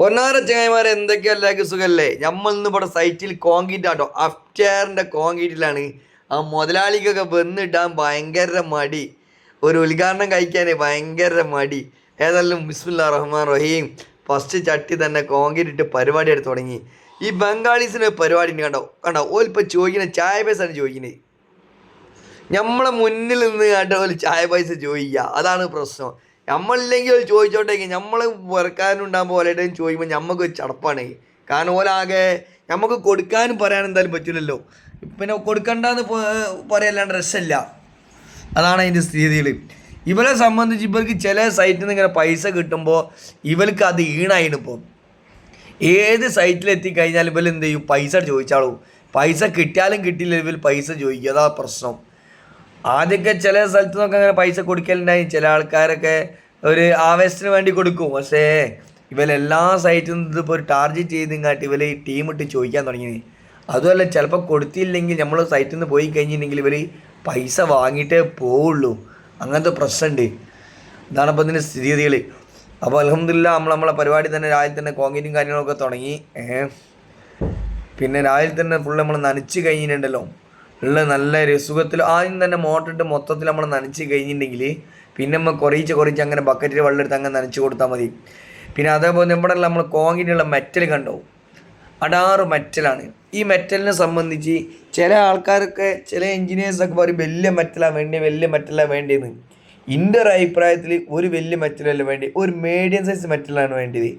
പൊന്നാര ചങ്ങായിമാരെ എന്തൊക്കെയല്ല സുഖല്ലേ? നമ്മൾ ഇന്ന് ഇവിടെ സൈറ്റിൽ കോൺക്രീറ്റ് ആട്ടോ അഫ്റ്റാറിന്റെ കോൺക്രീറ്റിലാണ് ആ മുതലാളിക്കൊക്കെ വന്നിട്ടാൻ ഭയങ്കര മടി. ഒരു ഉദ്ഘാടനം കഴിക്കാൻ ഭയങ്കര മടി. ഏതായാലും ബിസ്മില്ലാ റഹ്മാൻ റഹീം. ഫസ്റ്റ് ചട്ടി തന്നെ കോൺക്രീറ്റ് ഇട്ട് പരിപാടി എടുത്ത് തുടങ്ങി. ഈ ബംഗാളീസിന് പരിപാടി ഉണ്ട് കണ്ടോ? കണ്ടോ? ഓലിപ്പോൾ ചോദിക്കുന്നത് ചായ പൈസയാണ് ചോദിക്കുന്നത് നമ്മളെ മുന്നിൽ നിന്ന് കണ്ടോ ചായ പൈസ ചോദിക്കുക. അതാണ് പ്രശ്നം. നമ്മളില്ലെങ്കിൽ ഒരു നമ്മൾ വെറുക്കാനുണ്ടാകുമ്പോൾ ഓലേട്ടും ചോദിക്കുമ്പോൾ നമുക്ക് ചടപ്പാണ്. കാരണം ഓലാകെ നമുക്ക് കൊടുക്കാനും പറയാൻ എന്തായാലും പറ്റില്ലല്ലോ പിന്നെ കൊടുക്കണ്ടെന്ന് പറയല്ലാണ്ട് രസമില്ല. അതാണ് അതിന്റെ സ്ഥിതികൾ ഇവരെ സംബന്ധിച്ച് ഇവർക്ക് ചില സൈറ്റിൽ നിന്ന് ഇങ്ങനെ പൈസ കിട്ടുമ്പോൾ ഇവർക്ക് അത് ഈണായിന് ഇപ്പോൾ ഏത് സൈറ്റിലെത്തി കഴിഞ്ഞാൽ ഇവർ എന്ത് ചെയ്യും? പൈസ ചോദിച്ചാളൂ. പൈസ കിട്ടിയാലും കിട്ടിയില്ല ഇവർ പൈസ ചോദിക്കും. അതാ പ്രശ്നം. ആദ്യമൊക്കെ ചില സ്ഥലത്ത് നിന്നൊക്കെ അങ്ങനെ പൈസ കൊടുക്കലുണ്ടായി. ചില ആൾക്കാരൊക്കെ ഒരു ആവേശത്തിന് വേണ്ടി കൊടുക്കും. പക്ഷേ ഇവരെല്ലാ സൈറ്റിൽ നിന്നും ഇതിപ്പോൾ ഒരു ടാർഗറ്റ് ചെയ്ത് ഇങ്ങാട്ട് ഈ ടീം ഇട്ട് ചോദിക്കാൻ തുടങ്ങി. അതുമല്ല ചിലപ്പോൾ കൊടുത്തില്ലെങ്കിൽ നമ്മൾ സൈറ്റിൽ നിന്ന് പോയി കഴിഞ്ഞിട്ടുണ്ടെങ്കിൽ ഇവർ പൈസ വാങ്ങിയിട്ടേ പോവുള്ളൂ. അങ്ങനത്തെ പ്രശ്നമുണ്ട്. ഇതാണ് അപ്പോൾ ഇതിന്റെ സ്ഥിതിഗതികൾ അപ്പോൾ അലഹമില്ല നമ്മൾ നമ്മളെ പരിപാടി തന്നെ രാവിലെ തന്നെ കോൺക്രീറ്റും കാര്യങ്ങളൊക്കെ തുടങ്ങി. പിന്നെ രാവിലെ തന്നെ ഫുള്ള് നമ്മൾ നനച്ച് കഴിഞ്ഞിട്ടുണ്ടല്ലോ. ഉള്ള നല്ല രസുഖത്തിൽ ആദ്യം തന്നെ മോട്ടറിട്ട് മൊത്തത്തിൽ നമ്മൾ നനച്ച് കഴിഞ്ഞിട്ടുണ്ടെങ്കിൽ പിന്നെ നമ്മൾ കുറയിച്ച് കുറയിച്ച് അങ്ങനെ ബക്കറ്റിൽ വെള്ളം എടുത്ത് അങ്ങനെ നനച്ച് കൊടുത്താൽ മതി. പിന്നെ അതേപോലെ നമ്മുടെ നമ്മൾ കോങ്ങിനുള്ള മെറ്റൽ കണ്ടോ അടാറ് മെറ്റലാണ്. ഈ മെറ്റലിനെ സംബന്ധിച്ച് ചില ആൾക്കാരൊക്കെ ചില എൻജിനീയേഴ്സൊക്കെ പറയും വലിയ മെറ്റലാണ് വേണ്ടത് വലിയ മെറ്റലാണ് വേണ്ടതെന്ന് എന്റെ ഒരു അഭിപ്രായത്തിൽ ഒരു വലിയ മെറ്റലല്ല വേണ്ടി ഒരു മീഡിയം സൈസ് മെറ്റലാണ് വേണ്ടത്.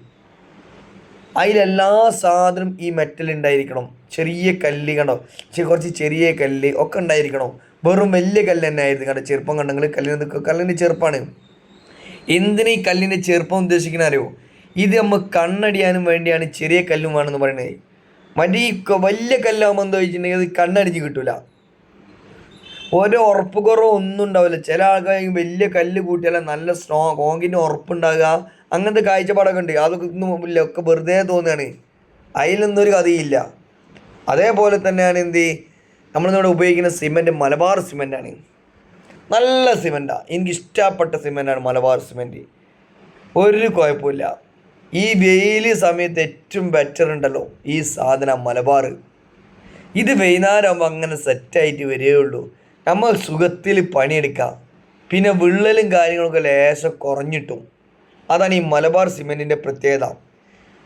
അതിലെല്ലാ സാധനം ഈ മെറ്റൽ ഉണ്ടായിരിക്കണം ചെറിയ കല്ല് കണ്ടോ? കുറച്ച് ചെറിയ കല്ല് ഒക്കെ ഉണ്ടായിരിക്കണം വെറും വലിയ കല്ല് തന്നെ ആയിരുന്നു കണ്ടോ? ചെറുപ്പം കണ്ടെങ്കിൽ കല്ലിന് കല്ലിന്റെ ചെറുപ്പമാണ് എന്തിനാ ഈ കല്ലിന്റെ ചെറുപ്പം ഉദ്ദേശിക്കുന്ന ഇത് നമ്മൾ കണ്ണടിയാനും വേണ്ടിയാണ് ചെറിയ കല്ലും വേണമെന്ന് പറയുന്നത് മറ്റേ ഈ വലിയ കല്ലാകുമ്പോൾ എന്താ വെച്ചിട്ടുണ്ടെങ്കിൽ അത് കണ്ണടിച്ച് കിട്ടൂല. ഓരോ ഉറപ്പ് കുറവ് ഒന്നും ഉണ്ടാവില്ല. ചില ആൾക്കാർ വലിയ കല്ല് കൂട്ടിയാൽ നല്ല സ്ട്രോങ് കോങ്കിന്റെ ഉറപ്പുണ്ടാകുക അങ്ങനത്തെ കാഴ്ചപ്പാടൊക്കെ ഉണ്ട് അതൊക്കെ ഒന്നും ഇല്ല ഒക്കെ വെറുതെ തോന്നുകയാണ്. അതിലൊന്നും ഒരു കഥയില്ല. അതേപോലെ തന്നെയാണ് എന്ത്? നമ്മളിവിടെ ഉപയോഗിക്കുന്ന സിമെന്റ് മലബാർ സിമെന്റാണ് നല്ല സിമെന്റാണ് എനിക്ക് ഇഷ്ടപ്പെട്ട സിമെന്റാണ് മലബാർ സിമെന്റ് ഒരു കുഴപ്പമില്ല. ഈ വെയിൽ സമയത്ത് ഏറ്റവും ബെറ്റർ ഉണ്ടല്ലോ ഈ സാധനം മലബാർ. ഇത് വൈകുന്നേരമാകുമ്പോൾ അങ്ങനെ സെറ്റായിട്ട് വരികയുള്ളൂ നമ്മൾ സുഖത്തിൽ പണിയെടുക്കാം. പിന്നെ വിള്ളലും കാര്യങ്ങളൊക്കെ ലേശം കുറഞ്ഞിട്ടും. അതാണ് ഈ മലബാർ സിമെന്റിന്റെ പ്രത്യേകത.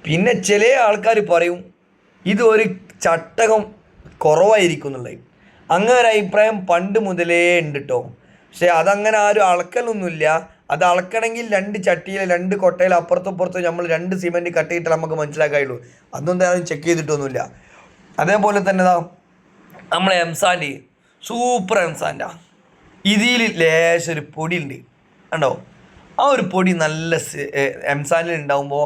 പിന്നെ ചില ആൾക്കാർ പറയും ഇത് ഒരു ചട്ടകം കുറവായിരിക്കും എന്നുള്ളത് അങ്ങനെ ഒരു അഭിപ്രായം പണ്ട് മുതലേ ഉണ്ട് കേട്ടോ പക്ഷേ അതങ്ങനെ ആരും അളക്കലൊന്നുമില്ല. അത് അളക്കണമെങ്കിൽ രണ്ട് ചട്ടിയിൽ രണ്ട് കൊട്ടയിൽ അപ്പുറത്തും ഇപ്പുറത്തും നമ്മൾ രണ്ട് സിമെന്റ് കട്ടിയിട്ട് നമുക്ക് മനസ്സിലാക്കായുള്ളൂ. അതൊന്നും ആരും ചെക്ക് ചെയ്തിട്ടൊന്നുമില്ല. അതേപോലെ തന്നെ ദാ നമ്മളെ എംസാൻഡ്. സൂപ്പർ എംസാൻഡാ. ഇതിൽ ലേശം ഒരു പൊടിയുണ്ട്. കണ്ടോ? ആ ഒരു പൊടി നല്ല എംസാനിൽ ഉണ്ടാകുമ്പോൾ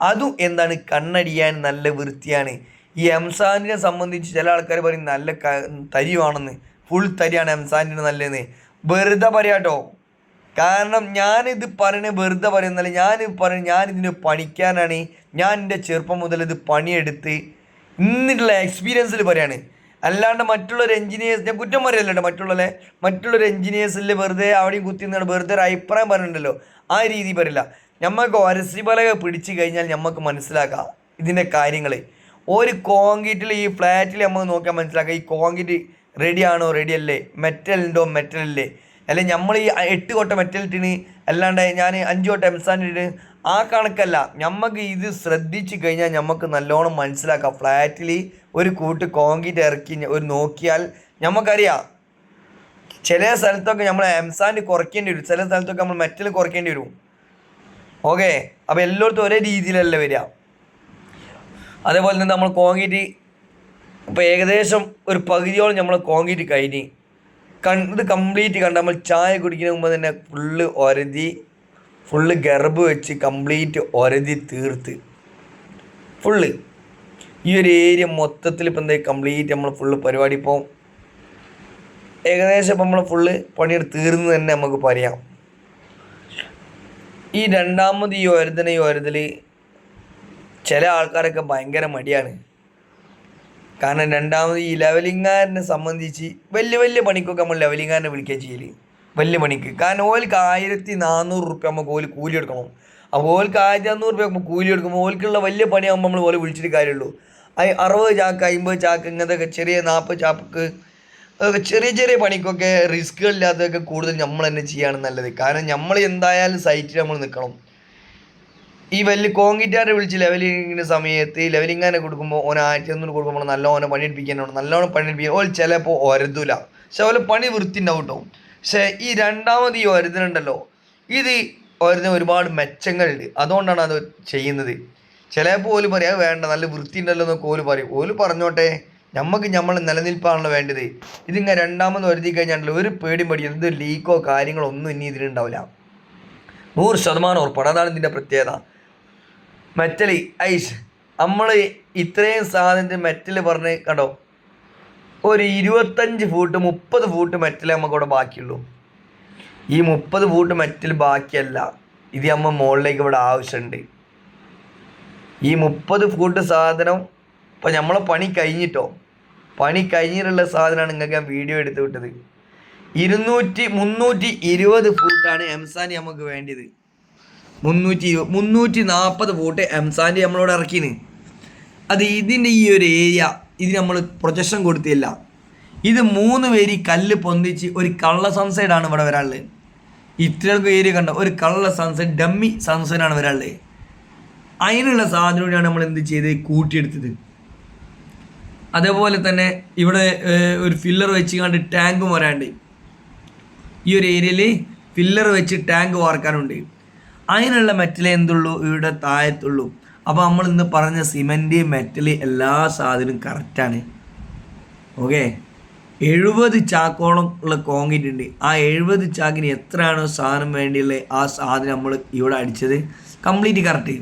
അതും എന്താണ് കണ്ണടിയാൻ നല്ല വൃത്തിയാണ്. ഈ എംസാനിനെ സംബന്ധിച്ച് ചില ആൾക്കാർ പറയും നല്ല തരിയാണെന്ന്. ഫുൾ തരിയാണ് എംസാനിന് നല്ലതെന്ന്. വെറുതെ പറയാട്ടോ കാരണം ഞാനിത് പറയണ വെറുതെ പറയുന്നല്ല ഞാനിത് ഞാൻ ഞാനിതിന് പണിക്കാനാണ്. ഞാൻ എന്റെ ചെറുപ്പം മുതൽ ഇത് പണിയെടുത്ത് ഇന്നിട്ടുള്ള എക്സ്പീരിയൻസിൽ പറയാണ്. അല്ലാണ്ട് മറ്റുള്ളൊരു എഞ്ചിനീയേഴ്സ് ഞാൻ കുറ്റം പറയല്ലോ മറ്റുള്ളവരെ? മറ്റുള്ളൊരു എഞ്ചിനീയേഴ്സിൽ വെറുതെ അവിടെയും കുത്തി നിന്നാണ് വെറുതെ ഒരു അഭിപ്രായം പറഞ്ഞിട്ടുണ്ടല്ലോ. ആ രീതി പറയില്ല. നമുക്ക് ഒരസിപലക പിടിച്ചു കഴിഞ്ഞാൽ നമുക്ക് മനസ്സിലാക്കാം ഇതിന്റെ കാര്യങ്ങൾ ഒരു കോൺക്രീറ്റിൽ ഈ ഫ്ലാറ്റിൽ നമുക്ക് നോക്കിയാൽ മനസ്സിലാക്കാം. ഈ കോൺക്രീറ്റ് റെഡി ആണോ? റെഡി അല്ലേ? മെറ്റൽ ഉണ്ടോ? മെറ്റൽ അല്ലേ അല്ലെങ്കിൽ നമ്മൾ ഈ എട്ട് കൊട്ട മെറ്റൽ ഇട്ടിന്. അല്ലാണ്ട് ഞാൻ അഞ്ച് കൊട്ട എംസാൻ ഇട്ടിന്. ആ കണക്കല്ല നമുക്ക് ഇത് ശ്രദ്ധിച്ചു കഴിഞ്ഞാൽ നമുക്ക് നല്ലോണം മനസ്സിലാക്കാം. ഫ്ലാറ്റിൽ ഒരു കൂട്ട് കോൺക്രീറ്റ് ഇറക്കി ഒരു നോക്കിയാൽ നമുക്കറിയാം ചില സ്ഥലത്തൊക്കെ നമ്മൾ എംസാൻഡ് കുറയ്ക്കേണ്ടി വരും. ചില സ്ഥലത്തൊക്കെ നമ്മൾ മെറ്റൽ കുറയ്ക്കേണ്ടി വരും. ഓക്കെ? അപ്പോൾ എല്ലായിടത്തും ഒരേ രീതിയിലല്ല വരിക അതേപോലെ തന്നെ നമ്മൾ കോൺക്രീറ്റ് ഇപ്പോൾ ഏകദേശം ഒരു പകുതിയോളം നമ്മൾ കോൺക്രീറ്റ് കഴിഞ്ഞ് കൺ ഇത് കംപ്ലീറ്റ് കണ്ട് നമ്മൾ ചായ കുടിക്കുന്ന മുമ്പ് തന്നെ ഫുള്ള് ഒരതി ഫുള്ള് ഗർഭ് വെച്ച് കംപ്ലീറ്റ് ഒരതി തീർത്ത്. ഫുള്ള്. ഈ ഒരു ഏരിയ മൊത്തത്തിൽ ഇപ്പം എന്താ കംപ്ലീറ്റ് നമ്മൾ ഫുള്ള് പരിപാടി ഇപ്പോൾ ഏകദേശം ഇപ്പം നമ്മൾ ഫുള്ള് പണിയെടുത്ത് തീർന്ന് തന്നെ നമുക്ക് പറയാം. ഈ രണ്ടാമത് ഈ ഒരതിന് ഈ ഒരതിൽ ചില ആൾക്കാരൊക്കെ ഭയങ്കര മടിയാണ്. കാരണം രണ്ടാമത് ഈ ലെവലിംഗാരനെ സംബന്ധിച്ച് വലിയ വലിയ പണിക്കൊക്കെ നമ്മൾ ലെവലിംഗാരനെ വിളിക്കുക ചെയ്യൽ. വലിയ പണിക്ക്. കാരണം ഓൽക്ക് ആയിരത്തി നാനൂറ് റുപ്യ നമുക്ക് ഓൽ കൂലി എടുക്കണം അപ്പോൾ ഓൽക്ക് ആയിരത്തി അഞ്ഞൂറ് രൂപ കൂലി എടുക്കുമ്പോൾ ഓൽക്കുള്ള വലിയ പണിയാകുമ്പോൾ നമ്മൾ ഓലെ വിളിച്ചിട്ട് കാര്യമുള്ളൂ അത് അറുപത് ചാക്ക് അമ്പത് ചാക്ക് ഇങ്ങനത്തെ ചെറിയ നാൽപ്പത് ചാക്ക് അതൊക്കെ ചെറിയ ചെറിയ പണിക്കൊക്കെ റിസ്ക്കുകളില്ലാത്തതൊക്കെ കൂടുതൽ നമ്മൾ തന്നെ ചെയ്യാണ് നല്ലത്. കാരണം നമ്മൾ എന്തായാലും സൈറ്റിൽ നമ്മൾ നിൽക്കണം ഈ വലിയ കോങ്കിറ്റാരെ വിളിച്ച് ലെവലിങ്ങിന്റെ സമയത്ത് ലെവലിങ്ങനെ കൊടുക്കുമ്പോൾ ഓന ആയിരത്തി അഞ്ഞൂറ് കൊടുക്കുമ്പോൾ നല്ലോണം പണിയെടുപ്പിക്കാനാണ്. നല്ലോണം പണിയെടുപ്പിക്കാൻ ഓൾ ചിലപ്പോൾ ഒരതൂല. പക്ഷെ ഓലെ പണി വൃത്തി ഉണ്ടാവും കേട്ടോ പക്ഷേ ഈ രണ്ടാമത് ഈ ഒരുതിനുണ്ടല്ലോ ഇത് ഒരതിന് ഒരുപാട് മെച്ചങ്ങളുണ്ട്. അതുകൊണ്ടാണ് അത് ചെയ്യുന്നത്. ചിലപ്പോൾ ഓൽ പറയാം വേണ്ട നല്ല വൃത്തി ഉണ്ടല്ലോ എന്നൊക്കെ ഓൽ പറയും. ഓൽ പറഞ്ഞോട്ടെ നമുക്ക് നമ്മൾ നിലനിൽപ്പാണല്ലോ വേണ്ടത്. ഇതിങ്ങനെ രണ്ടാമത് വരുത്തി കഴിഞ്ഞാൽ ഒരു പേടിയും പേടി എന്ത് ലീക്കോ കാര്യങ്ങളോ ഒന്നും ഇനി ഇതിലുണ്ടാവില്ല. നൂറ് ശതമാനം ഉറപ്പാണ്. അതാണ് ഇതിന്റെ പ്രത്യേകത. മെറ്റൽ ഐസ് നമ്മൾ ഇത്രയും സാധനത്തിന് മെറ്റൽ പറഞ്ഞ് കണ്ടോ ഒരു ഇരുപത്തഞ്ച് ഫൂട്ട് മുപ്പത് ഫൂട്ട് മെറ്റൽ നമുക്കിവിടെ ബാക്കിയുള്ളൂ. ഈ മുപ്പത് ഫൂട്ട് മെറ്റൽ ബാക്കിയല്ല ഇത് നമ്മൾ മുകളിലേക്ക് ഇവിടെ ആവശ്യമുണ്ട് ഈ മുപ്പത് ഫൂട്ട് സാധനം ഇപ്പം നമ്മളെ പണി കഴിഞ്ഞിട്ടോ? പണി കഴിഞ്ഞിട്ടുള്ള സാധനമാണ് നിങ്ങൾക്ക് ഞാൻ വീഡിയോ എടുത്ത് വിട്ടത്. ഇരുന്നൂറ്റി മുന്നൂറ്റി ഇരുപത് ഫൂട്ടാണ് എംസാനി നമുക്ക് വേണ്ടിയത്. മുന്നൂറ്റി ഇരുപത് മുന്നൂറ്റി നാൽപ്പത് ഫൂട്ട് എംസാന്റെ നമ്മളോട് ഇറക്കിന്. അത് ഇതിന്റെ ഈ ഒരു ഏരിയ ഇത് നമ്മൾ പ്രൊജക്ഷൻ കൊടുത്തില്ല. ഇത് മൂന്ന് പേര് കല്ല് പൊന്തിച്ച് ഒരു കള്ള സൺസൈഡാണ് ഇവിടെ വരാനുള്ളത് ഇത്രയൊക്കെ ഏരിയ കണ്ട ഒരു കള്ള സൺസൈഡ് ഡമ്മി സൺസൈഡാണ് വരാനുള്ളത് അതിനുള്ള സാധനം കൂടിയാണ് നമ്മൾ എന്ത് ചെയ്ത് കൂട്ടിയെടുത്തത്. അതേപോലെ തന്നെ ഇവിടെ ഒരു ഫില്ലർ വെച്ച് കണ്ട് ടാങ്ക് വരാണ്ട് ഈ ഒരു ഏരിയയിൽ ഫില്ലർ വെച്ച് ടാങ്ക് വാർക്കാനുണ്ട്. അതിനുള്ള മെറ്റൽ എന്തുള്ളൂ? ഇവിടെ താഴത്തുള്ളൂ. അപ്പോൾ നമ്മൾ ഇന്ന് പറഞ്ഞ സിമന്റ് മെറ്റൽ എല്ലാ സാധനവും കറക്റ്റാണ് ഓക്കെ എഴുപത് ചാക്കോളം ഉള്ള കോൺക്രീറ്റ് ഉണ്ട്. ആ എഴുപത് ചാക്കിന് എത്രയാണോ സാധനം വേണ്ടിയുള്ളത് ആ സാധനം നമ്മൾ ഇവിടെ അടിച്ചത്? കംപ്ലീറ്റ് കറക്റ്റ്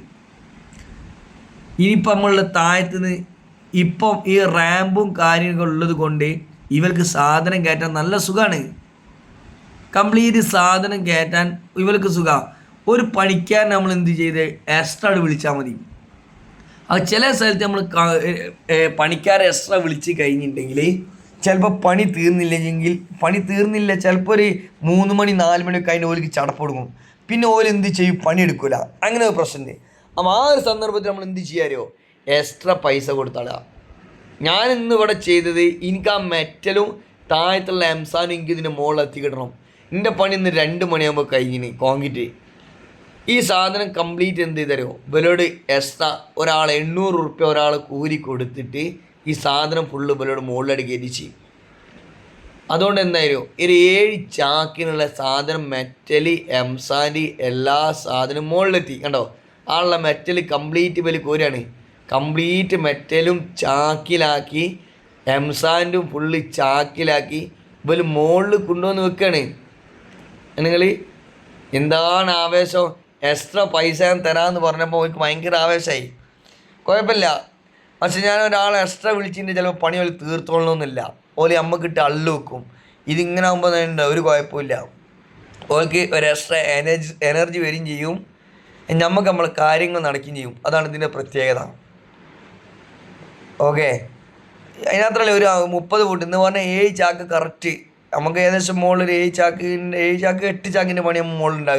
ഇനിയിപ്പോൾ നമ്മളുടെ താഴത്തുനിന്ന് ഇപ്പം ഈ റാമ്പും കാര്യങ്ങളും ഉള്ളത് കൊണ്ട് ഇവർക്ക് സാധനം കയറ്റാൻ നല്ല സുഖമാണ് കംപ്ലീറ്റ് സാധനം കയറ്റാൻ ഇവർക്ക് സുഖമാണ് ഒരു പണിക്കാരൻ നമ്മൾ എന്ത് ചെയ്ത്? എക്സ്ട്രാ വിളിച്ചാൽ മതി. അത് ചില സ്ഥലത്ത് നമ്മൾ പണിക്കാരെ എക്സ്ട്രാ വിളിച്ച് കഴിഞ്ഞിട്ടുണ്ടെങ്കിൽ ചിലപ്പോൾ പണി തീർന്നില്ലെങ്കിൽ പണി തീർന്നില്ല ചിലപ്പോൾ ഒരു മൂന്ന് മണി നാല് മണിയൊക്കെ അതിന്റെ ഓലിക്ക് ചടപ്പ് കൊടുക്കും. പിന്നെ ഓൽ എന്ത് ചെയ്യും? പണി പണിയെടുക്കില്ല അങ്ങനെ ഒരു പ്രശ്നമുണ്ട് അപ്പം ആ ഒരു സന്ദർഭത്തിൽ നമ്മൾ എന്ത് ചെയ്യാരോ എക്സ്ട്രാ പൈസ കൊടുത്താളുക ഞാൻ ഇന്ന് ഇവിടെ ചെയ്തത് എനിക്ക് ആ മെറ്റലും താഴത്തുള്ള എംസാനും എനിക്ക് ഇതിന്റെ മുകളിൽ എത്തിക്കിടണം എന്റെ പണി ഇന്ന് രണ്ട് മണിയാകുമ്പോൾ കഴിഞ്ഞിന്. കോൺക്രീറ്റ്. ഈ സാധനം കംപ്ലീറ്റ് എന്ത് ചെയ്തരോ ഇവരോട് എസ്ത ഒരാൾ എണ്ണൂറ് റുപ്യ ഒരാൾ കൂലി കൊടുത്തിട്ട് ഈ സാധനം ഫുള്ള് ഇവരോട് മുകളിലടി ചെയ്യും അതുകൊണ്ട് എന്തായാലും ഒരു ഏഴ് ചാക്കിനുള്ള സാധനം മെറ്റൽ എംസാൻഡ് എല്ലാ സാധനവും മുകളിലെത്തി. കണ്ടോ? ആളുള്ള മെറ്റൽ കംപ്ലീറ്റ് ബലി കോരാണ് കംപ്ലീറ്റ് മെറ്റലും ചാക്കിലാക്കി എംസാൻഡും ഫുള്ള് ചാക്കിലാക്കി ഇവർ മുകളിൽ കൊണ്ടുവന്ന് വെക്കുകയാണ്. നിങ്ങൾ എന്താണ് ആവേശം? എക്സ്ട്രാ പൈസ ഞാൻ തരാമെന്ന് പറഞ്ഞപ്പോൾ എനിക്ക് ഭയങ്കര ആവേശമായി കുഴപ്പമില്ല പക്ഷെ ഞാൻ ഒരാളെ എക്സ്ട്രാ വിളിച്ചിട്ട് ചിലപ്പോൾ പണി ഓൽ തീർത്തോളണമെന്നില്ല ഓൽ അമ്മക്കിട്ട് അള്ളു വെക്കും. ഇതിങ്ങനെ ആകുമ്പോൾ തന്നെ ഒരു കുഴപ്പമില്ല. ഓൾക്ക് ഒരു എക്സ്ട്രാ എനർജി എനർജി വരികയും ചെയ്യും. നമുക്ക് നമ്മളെ കാര്യങ്ങൾ നടക്കുകയും ചെയ്യും. അതാണ് ഇതിന്റെ പ്രത്യേകത. ഓക്കെ. അതിനകത്തല്ല ഒരു മുപ്പത് ഫുട്ട് എന്ന് പറഞ്ഞാൽ ഏഴ് ചാക്ക് കറക്റ്റ് നമുക്ക് ഏകദേശം മുകളിൽ ഒരു ഏഴ് ചാക്ക് ഏഴ് ചാക്ക് എട്ട് ചാക്കിന്റെ പണി മുകളിൽ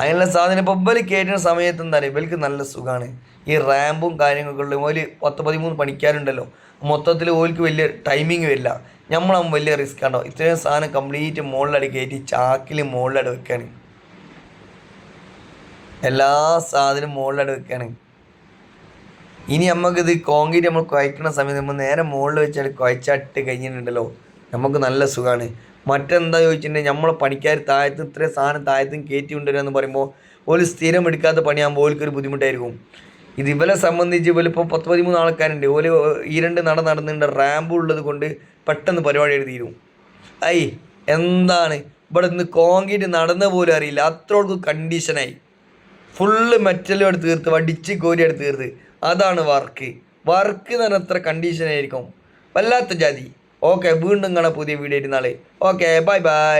അതിനുള്ള സാധനം ഇപ്പോൾ ഇവൽ കയറ്റുന്ന സമയത്ത് എന്താ പറയുക ഇവർക്ക് നല്ല സുഖമാണ് ഈ റാമ്പും കാര്യങ്ങളൊക്കെ ഉള്ള ഓൽ പത്ത് പതിമൂന്ന് പണിക്കാരുണ്ടല്ലോ. മൊത്തത്തിൽ ഓൽക്ക് വലിയ ടൈമിങ് വരില്ല. നമ്മളാകുമ്പോൾ വലിയ റിസ്ക് ആണോ? ഇത്രയും സാധനം കംപ്ലീറ്റ് മുകളിലടി കയറ്റി ചാക്കിൽ മുകളിലടി വെക്കാണ്. എല്ലാ സാധനവും മുകളിലടി വെക്കാണ്. ഇനി നമുക്കിത് കോൺക്രീറ്റ് നമ്മൾ കുഴക്കുന്ന സമയത്ത് നമ്മൾ നേരെ മുകളിൽ വെച്ചാൽ കുഴച്ചിട്ട് കഴിഞ്ഞിട്ടുണ്ടല്ലോ. നമുക്ക് നല്ല സുഖമാണ് മറ്റെന്താ ചോദിച്ചിട്ടുണ്ടെങ്കിൽ നമ്മൾ പണിക്കാർ താഴത്ത് ഇത്രയും സാധനം താഴത്തും കയറ്റി കൊണ്ടുവരിക എന്ന് പറയുമ്പോൾ ഒരു സ്ഥിരം എടുക്കാത്ത പണിയാകുമ്പോൾ ഒരു ബുദ്ധിമുട്ടായിരിക്കും. ഇത് ഇവരെ സംബന്ധിച്ച് ഇവലിപ്പോൾ പത്ത് പതിമൂന്ന് ആൾക്കാരുണ്ട്. ഓൽ ഈ രണ്ട് നട നടന്നിട്ട് റാമ്പ് ഉള്ളത് കൊണ്ട് പെട്ടെന്ന് പരിപാടി എഴുതിയിരുന്നു ഐ എന്താണ്? ഇവിടെ നിന്ന് കോൺക്രീറ്റ് നടന്ന പോലും അറിയില്ല. അത്രയോൾക്ക് കണ്ടീഷനായി ഫുള്ള് മെറ്റലും എടുത്ത് തീർത്ത് വടിച്ച് കോരി എടുത്ത് തീർത്ത്. അതാണ് വർക്ക്. വർക്ക് എന്ന് പറഞ്ഞാൽ അത്ര കണ്ടീഷനായിരിക്കും വല്ലാത്ത ജാതി. ഓക്കെ വീണ്ടും കാണാം പുതിയ വീഡിയോ നാളെ. Okay bye bye